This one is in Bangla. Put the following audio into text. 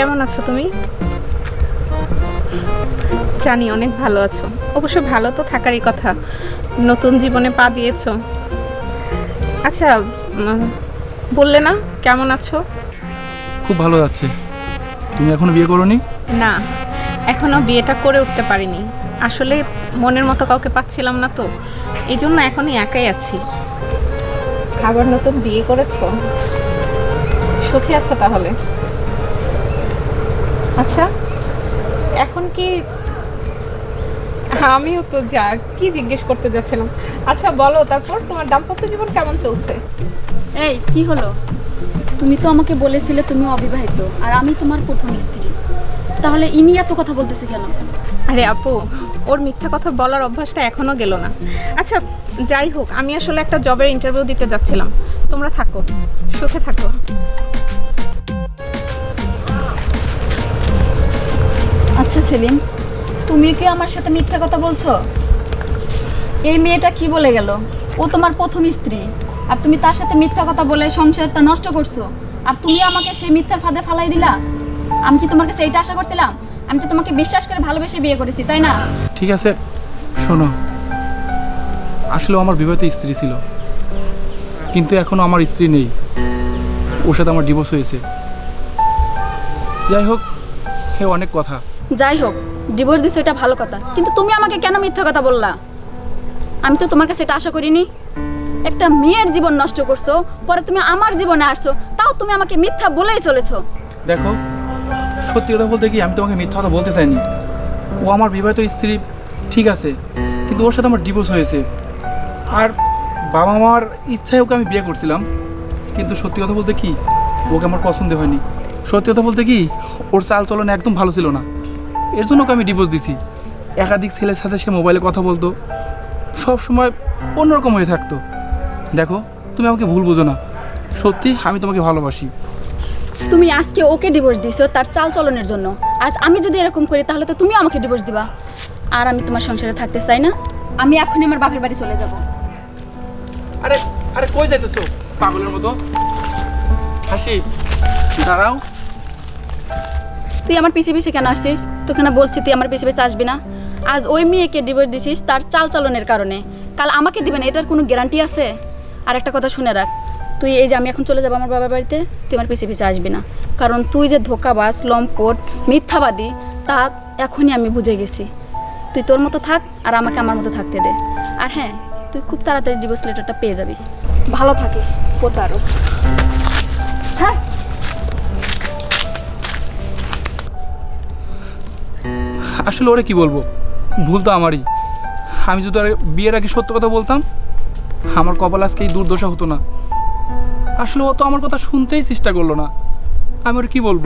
কেমন আছো তুমি? জানি অনেক ভালো আছো। অবশ্য ভালো তো থাকারই কথা। নতুন জীবনে পা দিয়েছ। আচ্ছা বললে না কেমন আছো? খুব ভালো যাচ্ছে তুমি এখনও বিয়ে করোনি? না এখনও বিয়েটা করে উঠতে পারিনি। আসলে মনের মতো কাউকে পাচ্ছিলাম না তো। এই জন্য এখনই একাই আছি। আবার নতুন বিয়ে করেছ? সুখী আছো তাহলে? আচ্ছা এখন কি আমিও তো যা কি জিজ্ঞেস করতে যাচ্ছিলাম? আচ্ছা বলো তারপর তোমার দাম্পত্য জীবন কেমন চলছে? এই কি হলো? তুমি তো আমাকে বলেছিলে তুমি অবিবাহিত আর আমি তোমার প্রথম স্ত্রী। তাহলে ইনি এত কথা বলতেছে কেন? আরে আপু ওর মিথ্যা কথা বলার অভ্যাসটা এখনও গেল না। আচ্ছা যাই হোক আমি আসলে একটা জবের ইন্টারভিউ দিতে যাচ্ছিলাম। তোমরা থাকো সুখে থাকো। সেলিম, তুমি কি আমার সাথে মিথ্যা কথা বলছো? এই মেয়েটা কি বলে গেল? ও তোমার প্রথম স্ত্রী, আর তুমি তার সাথে মিথ্যা কথা বলে সংসারটা নষ্ট করছ। আর তুমি আমাকে সেই মিথ্যার ফাঁদে ফালাই দিলা? আমি কি তোমার কাছে এইটা আশা করছিলাম? আমি তো তোমাকে বিশ্বাস করে ভালোবেসে বিয়ে করেছি, তাই না? ঠিক আছে, শোনো। আসলে আমার বিবাহিত স্ত্রী ছিল। কিন্তু এখনও আমার স্ত্রী নেই। ওর সাথে আমার ডিভোর্স হয়েছে। যাই হোক হে অনেক কথা। যাই হোক ডিভোর্স দিছো এটা ভালো কথা। কিন্তু তুমি আমাকে কেন মিথ্যা কথা বললা? আমি তো তোমার কাছে এটা আশা করিনি। একটা মেয়ের জীবন নষ্ট করছ পরে তুমি আমার জীবনে আসছো তাও তুমি আমাকে মিথ্যা বলেই চলেছো। দেখো সত্যি কথা বলতে কি আমি তোমাকে মিথ্যা কথা বলতে চাইনি। ও আমার বিবাহিত স্ত্রী ঠিক আছে কিন্তু ওর সাথে আমার ডিভোর্স হয়েছে। আর বাবা মার ইচ্ছায় ওকে আমি বিয়ে করছিলাম কিন্তু সত্যি কথা বলতে কি ওকে আমার পছন্দ হয়নি। সত্যি কথা বলতে কি ওর চাল চলন একদম ভালো ছিল না। এর জন্য ওকে আমি ডিভোর্স দিছি। একাধিক ছেলের সাথে সে মোবাইলে কথা বলতো। সব সময় অন্যরকম হয়ে থাকতো। দেখো তুমি আমাকে ভুল বোঝো না। সত্যি আমি তোমাকে ভালোবাসি। তুমি আজকে ওকে ডিভোর্স দিছো তার চাল চলনের জন্য। আজ আমি যদি এরকম করি তাহলে তো তুমি আমাকে ডিভোর্স দিবা। আর আমি তোমার সংসারে থাকতে চাই না। আমি এখনই আমার বাপের বাড়ি চলে যাব। আরে আরে কই যাইতেছো? পাগলের মতো। হাসি দাঁড়াও। তুই আমার পিছে পিছে কেন আসছিস? তোকে না বলছি তুই আমার পিছে পিছে আসবি না। আজ ওই মেয়েকে ডিভোর্স দিছিস, তার চাল চলনের কারণে। কাল আমাকে দিবেন এটার কোনো গ্যারান্টি আছে? আর একটা কথা শুনে রাখ, তুই এই যে আমি এখন চলে যাব আমার বাবার বাড়িতে, তুই আমার পিছে পিছে আসবি না। কারণ তুই যে ধোকাবাজ, লম্পট, মিথ্যাবাদী, তা এখনই আমি বুঝে গেছি। তুই তোর মতো থাক আর আমাকে আমার মতো থাকতে দে। আর হ্যাঁ তুই খুব তাড়াতাড়ি ডিভোর্স লেটারটা পেয়ে যাবি। ভালো থাকিস, প্রতারক। ছাড়। আসলে ওরে কি বলব? ভুল তো আমারই। আমি যদি আর বিয়ের আগে সত্য কথা বলতাম, আমার কপাল আজকে এই দুর্দশা হতো না। আসলে ও তো আমার কথা শুনতেই চেষ্টা করল না। আমি ওর কি বলব?